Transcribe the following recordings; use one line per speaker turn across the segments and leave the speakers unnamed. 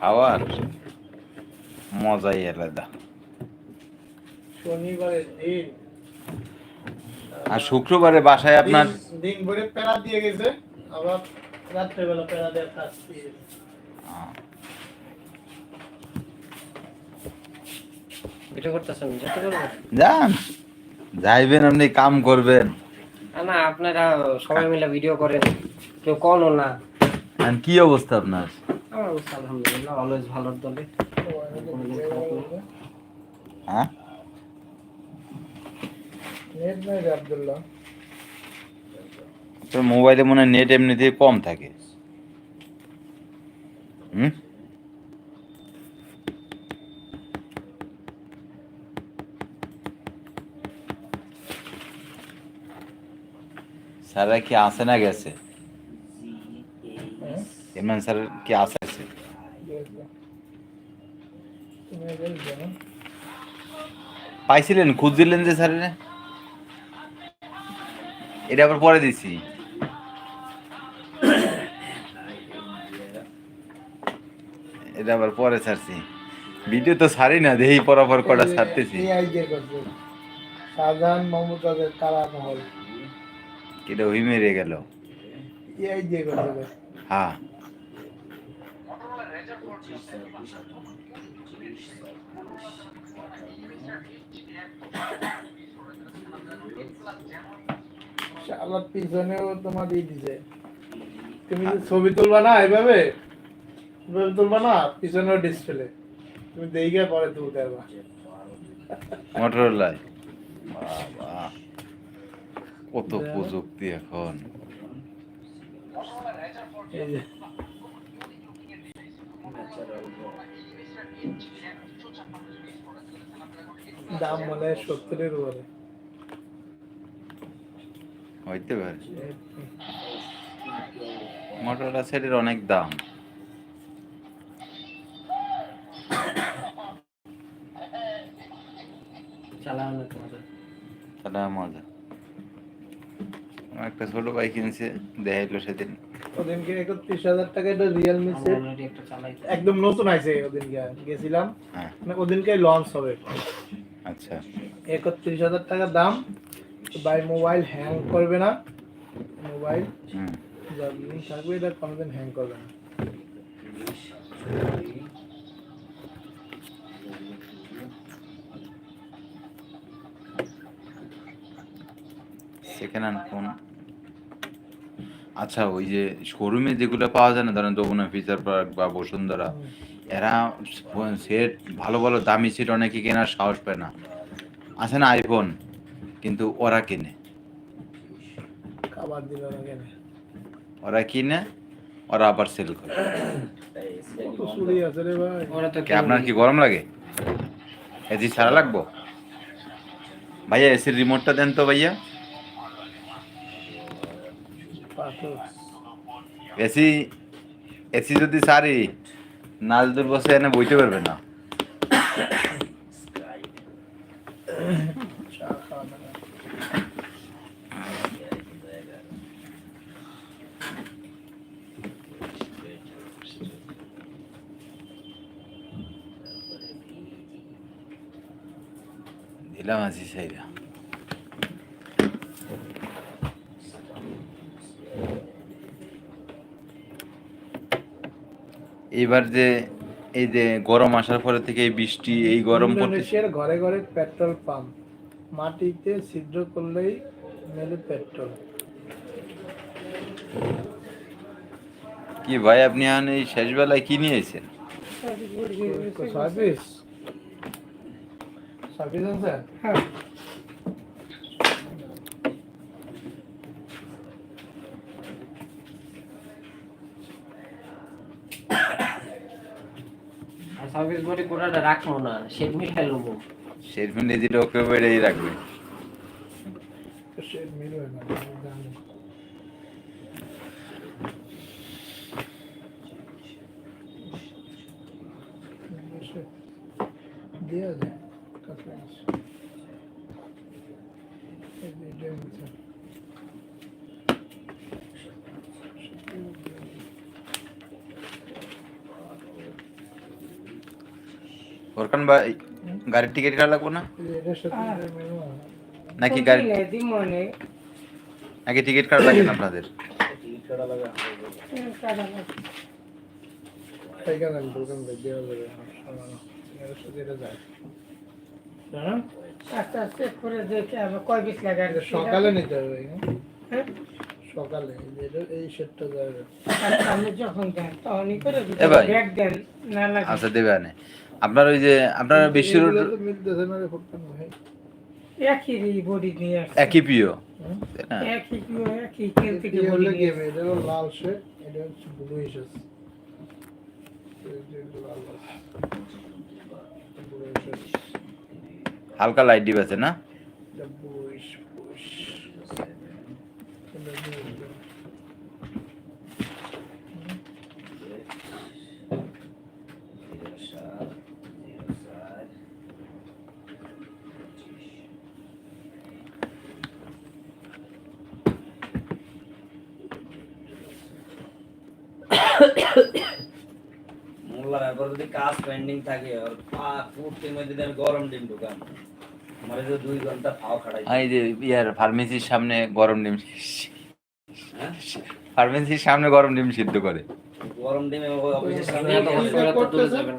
খাওয়ার মজাই আলাদা।
শনিবারের দিন।
আর শুক্রবারে বাসায় আপনার
দিন- ভরে প্যারা দিয়ে গেছে। আবার রাত্রেবেলা প্যারা দেওয়ার কাজ দিয়ে গেছে।
আহ,
ভিডিও করতেছেন যেতে করব
যান যাইবেন আপনি কাম করবেন।
না আপনারা সবাই মিলে ভিডিও করেন। কেউ কনও না।
আর কি অবস্থা আপনার?
আমার অবস্থা আলহামদুলিল্লাহ অলওয়েজ ভালোর দলে। কোনোদিন খারাপ না।
হ্যাঁ?
নেট নাই রে আব্দুল্লাহ।
তোর মোবাইলে মনে হয় নেট এমনিতেই কম থাকে। হুম? স্যাররা কি আসে না গেছে?
হ্যাঁ?
ইমরান স্যার কি আসে গেছে
দেখো। তুমি এদের জানো?
পাইছিলেন খুঁজছিলেন যে স্যারের? এটা আবার পরে দিছি। এটা আবার পরে ছাড়ছি। ভিডিও তো ছাড়ি না দেখি পরাপর কটা ছাড়তেছি।
শাহজাহান মমতাজের মহল।
এটা ওই মেরে গেল।
দিয়ে পিছনেও তোমার ই দিছে। তুমি ছবি তুলবা না এভাবে এভাবে তুলবা না পিছনেও ডিসপ্লে তুমি দেখে পরে তুলতে পারবা।
মোটরোলায় বাবা কত প্রযুক্তি এখন।
দাম মনে হয় সত্তরের উপরে।
হইতে পারে। মোটরোলা সেটের অনেক দাম।
চালানো
মজা। একটা ছোট ভাই কিনছে দেখাইলো সেদিন।
ওদিনকে একত্রিশ হাজার টাকা এটা রিয়েলমি সেট একদম নতুন আছে ওদিনকে গেছিলাম।
হ্যাঁ।
মানে ওদিনকে লঞ্চ হবে।
আচ্ছা।
একত্রিশ হাজার টাকা দাম। বাই মোবাইল হ্যাং করবে না। মোবাইল
হুম।
যতদিন থাকবে এটা কোনোদিন হ্যাং করবে না।
সেকেন্ড হ্যান্ড ফোন আচ্ছা ওই যে শোরুমে যেগুলো পাওয়া যায় না ধরেন যমুনা ফিচার পার্ক বা বসুন্ধরা এরা সেট ভালো ভালো দামি সেট অনেকে কেনার সাহস পায় না। আছে না আইফোন কিন্তু ওরা কিনে।
খাবার দিল না কেন।
ওরা কিনে ওরা আবার সেল করে।
কত চুরি আছে রে ভাই।
ওরা তো
কে আপনার কি গরম লাগে? এসি ছাড়া লাগবো? ভাইয়া এসির রিমোটটা দেন তো ভাইয়া। এসি এসি যদি সারি নাল দূর বসে এনে বইতে পারবে না। দিলাম আছি সেইটা এইবার যে এই যে গরম আসার পরে থেকে এই বৃষ্টি এই গরম
ইন্দোনেশিয়ার ঘরে ঘরে পেট্রোল পাম্প। মাটিতে ছিদ্র করলেই মেলে পেট্রোল।
কি ভাই আপনি আন এই শেষ বেলায় কি নিয়েছেন
সার্ভিস। সার্ভিস আছে? হ্যাঁ।
সার্ভিস বডি কোটাটা রাখব না শেড মিঠাই নেব।
শেরফিন দিদিটা ওকে বেড়েই রাখবে।
সে মিলবে না জানি। দেওয়া যায় কাছে আছে। এই যে এটা নিচে।
গাড়ির টিকিট কাটা লাগবো না। নাকি গাড়ি নাকি টিকিট কাটা লাগে না আপনাদের
লাগে
আর
সকালে নিতে হবে হ্যাঁ?
হ্যাঁ?
সকালে এই সেটটা যাবে
আচ্ছা, আপনি যখন দেন তখনই করে। ব্যাগ দেন না লাগে
আচ্ছা দেবে আপনার ওই যে আপনার
বেশি
একই প্রিয়। হালকা লাইট
একই প্রিয় না
একই কেল থেকে
এই
বডি
হলো
নিয়ে
গেম এটা হলো লাল শেড এটা হচ্ছে ব্লু ইশেস
হালকা লাইট ডিপ আছে না
মোল্লার এরপর যদি কাজ পেন্ডিং থাকে আর ফুটের মধ্যে দিয়ে গরম ডিম ঢুকান। আমার যে দুই ঘণ্টা ফাও খাড়াই
এই যে ইয়ার ফার্মেসির সামনে গরম ডিম
হ্যাঁ?
ফার্মেসির সামনে গরম ডিম সিদ্ধ করে।
গরম ডিম অফিসের সামনে
এত কষ্ট করে তো দূরে যাবেন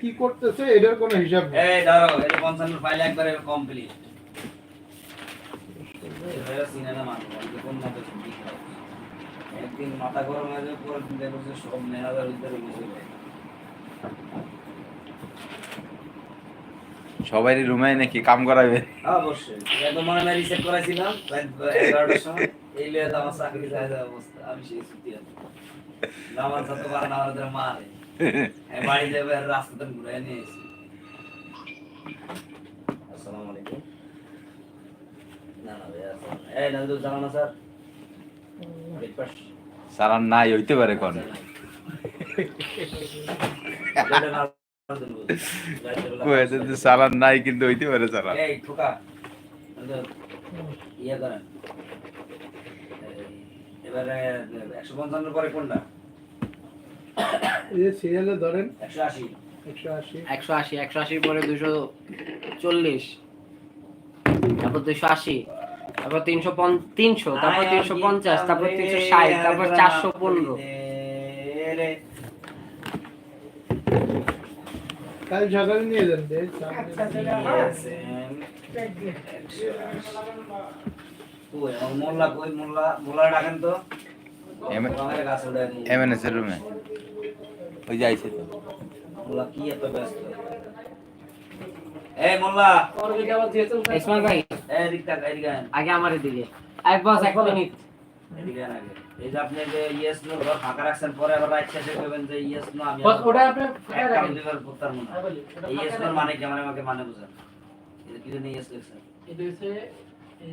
কি করতেছে? এটার কোনো হিসাব নেই।
এই দাঁড়াও এই পঞ্চান্ন ফাইল একবারে কমপ্লিট সিনেমা কোন মতো একদিন মাথা গরম হয়ে যাবে পরের দিন সব ম্যানেজার উদ্ধার হয়ে গেছে
সবাই রুমে নাকি? কাম করাবে?
অবশ্যই। এত মনে হয় রিসেট করাইছিলাম এগারোটার সময়। এই লিয়ে আমার চাকরি যায় যায় অবস্থা আমি সেই ছুটি আছি আমার সাথে পারে না আমার মারে বাড়ি যাবে আর রাস্তাতে ঘুরে নিয়ে এসেছি আসসালামু আলাইকুম। না না ভাই আসসালাম এই নাজুল জানানো স্যার। ব্রেকফাস্ট
সালান নাই হইতে পারে কোন। নাই কিন্তু হইতে পারে সালান
এই ঠোকা করেন। এই, এবারে একশো পঞ্চান্ন পরে কোনটা?
সিরিয়ালে ধরেন।
একশো আশি।
একশো আশি।
একশো আশি একশো আশির পরে দুশো চল্লিশ। তারপর দুশো আশি। তারপর তিনশো পন- তিনশো তারপর তিনশো পঞ্চাশ তারপর তিনশো ষাট তারপর চারশো পনেরো।
কাল সকালে নিয়ে যান দে
আচ্ছা।
মোল্লা কই মোল্লা মোল্লা ডাকেন তো।
এমএনএস এর রুমে। ওই যে আইছে তো।
মোল্লা কি এত ব্যস্ত? এই মোল্লা।
ইসমাইল ভাই আগে আমার দিকে এক বস এক মিনিট
এদিকে আন আগে। এই যে আপনি যে ইয়েস নো ফাঁকা রাখছেন পরে আবার রাইট সাইডে কইবেন যে ইয়েস নো আমি
ওটা আপনি
একটা দিবার করতাম না ইয়েস নো মানে কি? আমার আমাকে মানে বুঝান। এটা কি জানি ইয়েস লিখছেন?
এটা হচ্ছে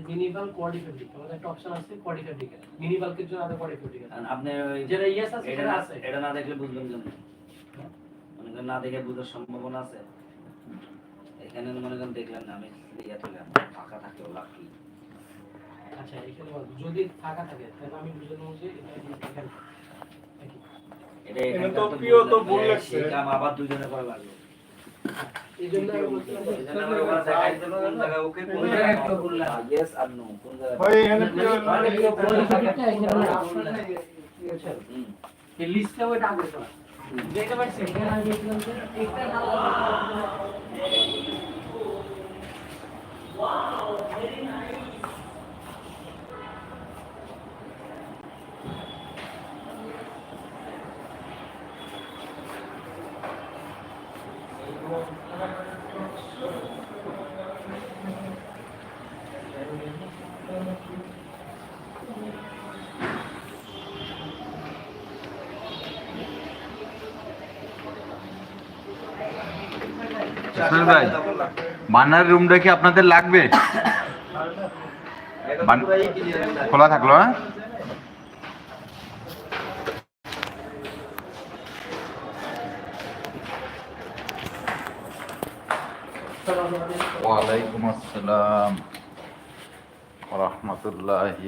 মিনিমাল কোয়ালিফাইড আমাদের একটা অপশন আছে কোয়ালিফাইড মিনিমালকের জন্য আমাদের কোয়ালিফাইড
আর আপনি
যেটা ইয়েস আছে
এটা না
আছে।
এটা না দেখলে বুঝবেন কেমন? মনে না দেখে বুঝার সম্ভাবনা আছে। এখানে মনে করেন দেখলেন না আমি ইয়ে তুলে ফাঁকা থাকলেও লাভ কি?
আচ্ছা এখানে যদি ফাঁকা থাকে তাহলে আমি বুঝে নেব যে এটা
তো প্রিয় তো ভুল লাগছে।
কাম আবার দুজনে করে লাগবে
এই জন্য আমি বলছিলাম
আমরা ওখানে দেখাই দিল কোন ওকে কোন জায়গায়
একটা ভুল
ইয়েস আর নো কোন জায়গায়
ভাই এখানে প্রিয়
মানে প্রিয়
কোয়ালিফাইডটা এখানে না।
হুম।
এই লিস্টটা ওইটা আগে করা দেখতে পাচ্ছি
এখানে আমি দেখলাম যে এটা না
ইসমাইল ভাই মান্নার রুমটা কি আপনাদের লাগবে। খোলা থাকল হ্যাঁ? ওয়ালাইকুম আসসালাম। রহমতুল্লাহি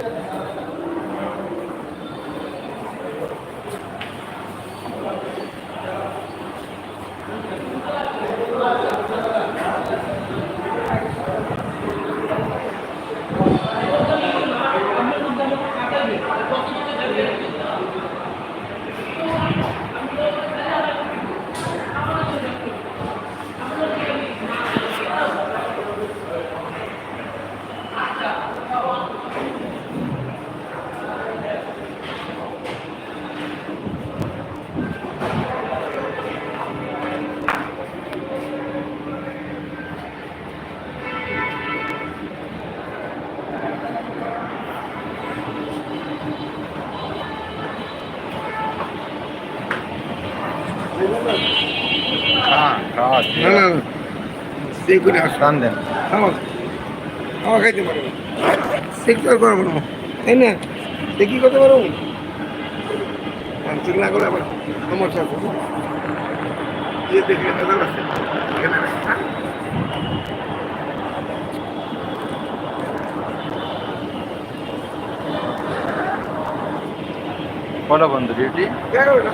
আসো।
টান দেন।
আমার আমার খাইতে পারব সে কি আর করব না তাই না? সে কি করতে পারব না করে আবার সমস্যা করব ইয়ে দেখলে আছে। এখানে
কটা বন্ধ ডিউটি?
এগারোটা।